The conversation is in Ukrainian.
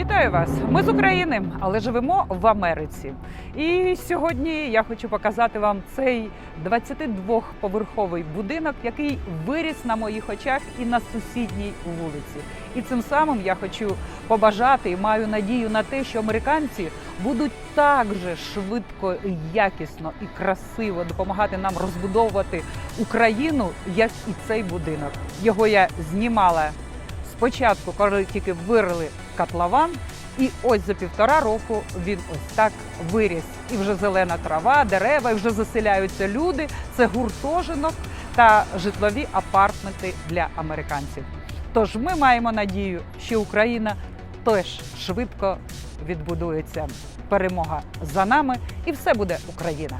Вітаю вас! Ми з України, але живемо в Америці. І сьогодні я хочу показати вам цей 22-поверховий будинок, який виріс на моїх очах і на сусідній вулиці. І цим самим я хочу побажати і маю надію на те, що американці будуть так же швидко, якісно і красиво допомагати нам розбудовувати Україну, як і цей будинок. Його я знімала спочатку, коли тільки вирили котлован. І ось за півтора року він ось так виріс. І вже зелена трава, дерева, і вже заселяються люди. Це гуртожинок та житлові апартменти для американців. Тож ми маємо надію, що Україна теж швидко відбудується. Перемога за нами, і все буде Україна.